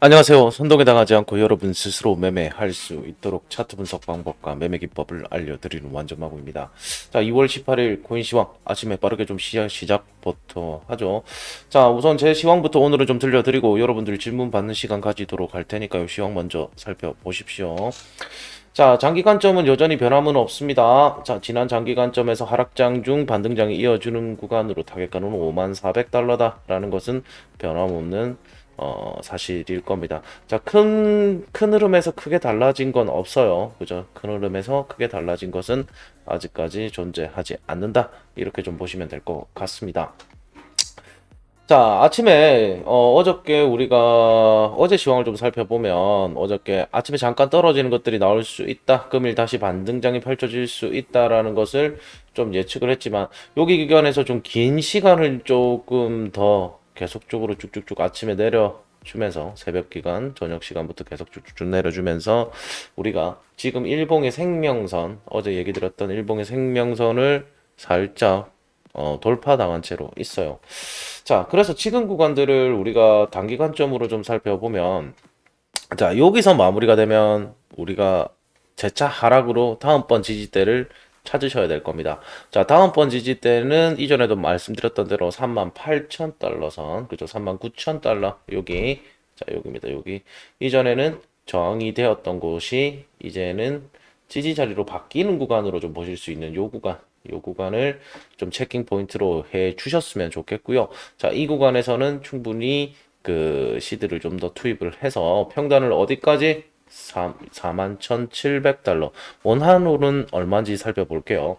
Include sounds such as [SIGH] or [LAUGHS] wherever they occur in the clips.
안녕하세요. 선동에 당하지 않고 여러분 스스로 매매할 수 있도록 차트 분석 방법과 매매 기법을 알려드리는 완전마구입니다. 자, 2월 18일 코인 시황 아침에 빠르게 좀 시작, 시작부터 하죠. 자, 우선 제 시황부터 오늘은 좀 들려드리고 여러분들 질문 받는 시간 가지도록 할 테니까요. 시황 먼저 살펴보십시오. 자, 장기 관점은 여전히 변함은 없습니다. 자, 지난 장기 관점에서 하락장 중 반등장이 이어주는 구간으로 타겟가는 54,100달러다라는 것은 변함없는 어, 사실일 겁니다. 자, 큰, 큰 흐름에서 크게 달라진 건 없어요. 그죠? 큰 흐름에서 크게 달라진 것은 아직까지 존재하지 않는다. 이렇게 좀 보시면 될 것 같습니다. 자, 아침에, 어, 어저께 우리가 어제 시황을 좀 살펴보면 어저께 아침에 잠깐 떨어지는 것들이 나올 수 있다. 금일 다시 반등장이 펼쳐질 수 있다라는 것을 좀 예측을 했지만 여기 기간에서 좀 긴 시간을 조금 더 계속적으로 쭉쭉쭉 아침에 내려주면서 새벽 기간, 저녁 시간부터 계속 쭉쭉쭉 내려주면서 우리가 지금 일봉의 생명선, 어제 얘기 드렸던 일봉의 생명선을 살짝 어, 돌파당한 채로 있어요. 자, 그래서 지금 구간들을 우리가 단기 관점으로 좀 살펴보면, 자, 여기서 마무리가 되면 우리가 재차 하락으로 다음번 지지대를 찾으셔야 될 겁니다. 자, 다음번 지지대는 이전에도 말씀드렸던 대로 38,000달러 선, 그죠? 39,000달러, 여기, 자, 여기입니다. 여기. 이전에는 저항이 되었던 곳이 이제는 지지 자리로 바뀌는 구간으로 좀 보실 수 있는 요 구간, 요 구간을 좀 체킹 포인트로 해 주셨으면 좋겠고요. 자, 이 구간에서는 충분히 그 시드를 좀 더 투입을 해서 평단을 어디까지 41,700달러. 원화로는 얼마인지 살펴볼게요.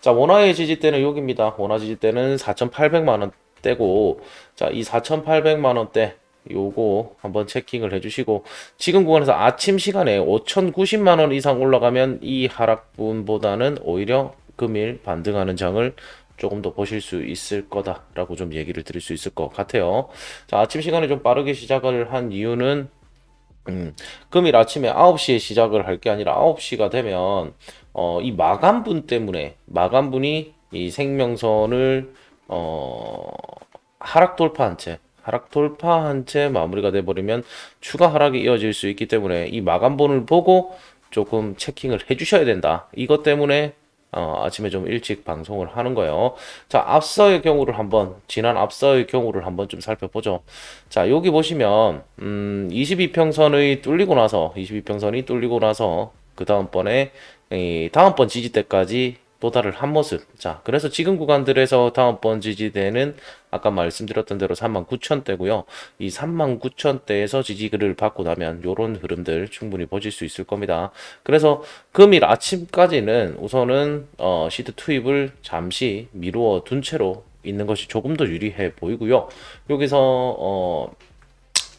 자, 원화의 지지대는 여기입니다. 원화 지지대는 4,800만 원대고, 자, 이 4,800만 원대 요거 한번 체킹을 해주시고 지금 구간에서 아침 시간에 5,090만 원 이상 올라가면 이 하락분보다는 오히려 금일 반등하는 장을 조금 더 보실 수 있을 거다라고 좀 얘기를 드릴 수 있을 것 같아요. 자, 아침 시간에 좀 빠르게 시작을 한 이유는 음, 금일 아침에 9시에 시작을 할 게 아니라 9시가 되면 어, 이 마감분 때문에 마감분이 이 생명선을 어, 하락 돌파한 채 하락 돌파한 채 마무리가 돼 버리면 추가 하락이 이어질 수 있기 때문에 이 마감분을 보고 조금 체킹을 해 주셔야 된다. 이것 때문에 어, 아침에 좀 일찍 방송을 하는 거예요. 자, 앞서의 경우를 한번, 지난 앞서의 경우를 한번 좀 살펴보죠. 자, 여기 보시면, 음, 22평선의 뚫리고 나서, 22평선이 뚫리고 나서, 그 다음번에, 이 다음번 지지대까지 도달을 한 모습. 자, 그래서 지금 구간들에서 다음번 지지대는 아까 말씀드렸던 대로 39,000대고요. 이 39,000대에서 지지를 받고 나면 요런 흐름들 충분히 보실 수 있을 겁니다. 그래서 금일 아침까지는 우선은 어, 시드 투입을 잠시 미루어 둔 채로 있는 것이 조금 더 유리해 보이고요. 여기서 어,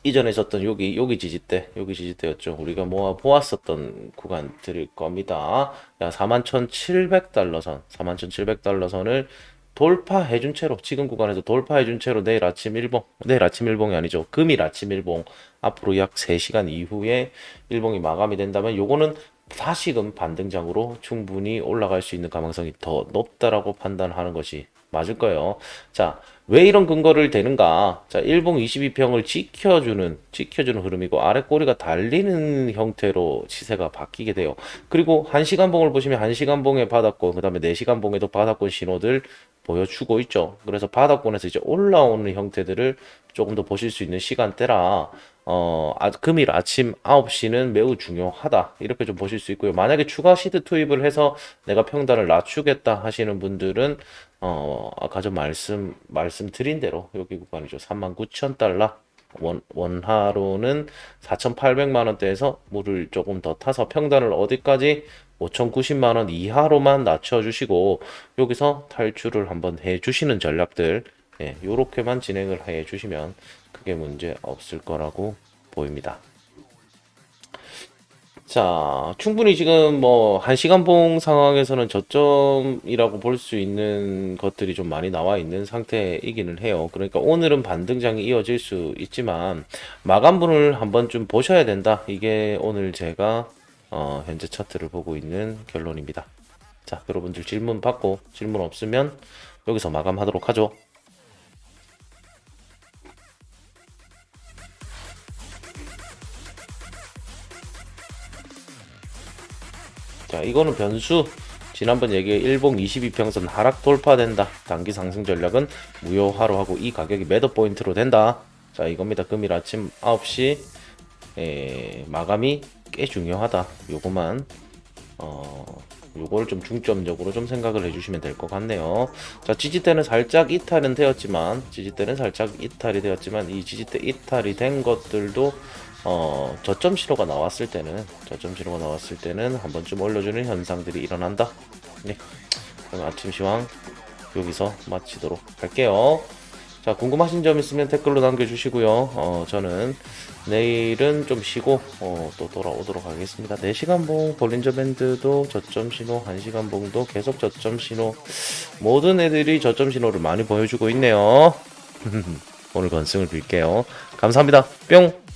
이전에 있었던 여기 여기 지지대 여기 지지대였죠. 우리가 모아 보았었던 구간들일 겁니다. 야 41,700달러 선, 41,700달러 선을 돌파해 준 채로 지금 구간에서 돌파해 준 채로 내일 아침 일봉 내일 아침 일봉이 아니죠. 금일 아침 일봉 앞으로 약 3시간 이후에 일봉이 마감이 된다면 요거는 다시금 반등장으로 충분히 올라갈 수 있는 가능성이 더 높다라고 판단하는 것이 맞을 거예요. 자, 왜 이런 근거를 대는가? 자, 일봉 22평을 지켜주는, 지켜주는 흐름이고, 아래 꼬리가 달리는 형태로 시세가 바뀌게 돼요. 그리고 1시간봉을 보시면 1시간봉에 바닥권, 그 다음에 4시간봉에도 바닥권 신호들 보여주고 있죠. 그래서 바닥권에서 이제 올라오는 형태들을 조금 더 보실 수 있는 시간대라, 어, 아, 금일 아침 9시는 매우 중요하다. 이렇게 좀 보실 수 있고요. 만약에 추가 시드 투입을 해서 내가 평단을 낮추겠다 하시는 분들은, 어, 아까 좀 말씀, 말씀드린 대로 여기 구간이죠. 39,000달러. 원, 원화로는 4,800만 원대에서 물을 조금 더 타서 평단을 어디까지 5,090만 원 이하로만 낮춰 주시고 여기서 탈출을 한번 해 주시는 전략들 예, 요렇게만 진행을 해 주시면 크게 문제 없을 거라고 보입니다. 자, 충분히 지금 뭐, 한 시간 봉 상황에서는 저점이라고 볼 수 있는 것들이 좀 많이 나와 있는 상태이기는 해요. 그러니까 오늘은 반등장이 이어질 수 있지만, 마감분을 한번 좀 보셔야 된다. 이게 오늘 제가, 어, 현재 차트를 보고 있는 결론입니다. 자, 여러분들 질문 받고, 질문 없으면 여기서 마감하도록 하죠. 자, 이거는 변수. 지난번 얘기해 일봉 22평선 하락 돌파된다. 단기 상승 전략은 무효화로 하고 이 가격이 매도 포인트로 된다. 자, 이겁니다. 금일 아침 9시 에, 마감이 꽤 중요하다. 요거만 어, 요걸 좀 중점적으로 좀 생각을 해주시면 될 것 같네요. 자, 지지대는 살짝 이탈은 되었지만, 지지대는 살짝 이탈이 되었지만, 이 지지대 이탈이 된 것들도, 어, 저점 신호가 나왔을 때는, 저점 신호가 나왔을 때는 한 번쯤 올려주는 현상들이 일어난다. 네. 그럼 아침 시황 여기서 마치도록 할게요. 자, 궁금하신 점 있으면 댓글로 남겨주시고요. 어, 저는 내일은 좀 쉬고, 어, 또 돌아오도록 하겠습니다. 4시간 봉, 볼린저 밴드도 저점 신호, 1시간 봉도 계속 저점 신호, 모든 애들이 저점 신호를 많이 보여주고 있네요. [LAUGHS] 오늘 건승을 빌게요. 감사합니다. 뿅!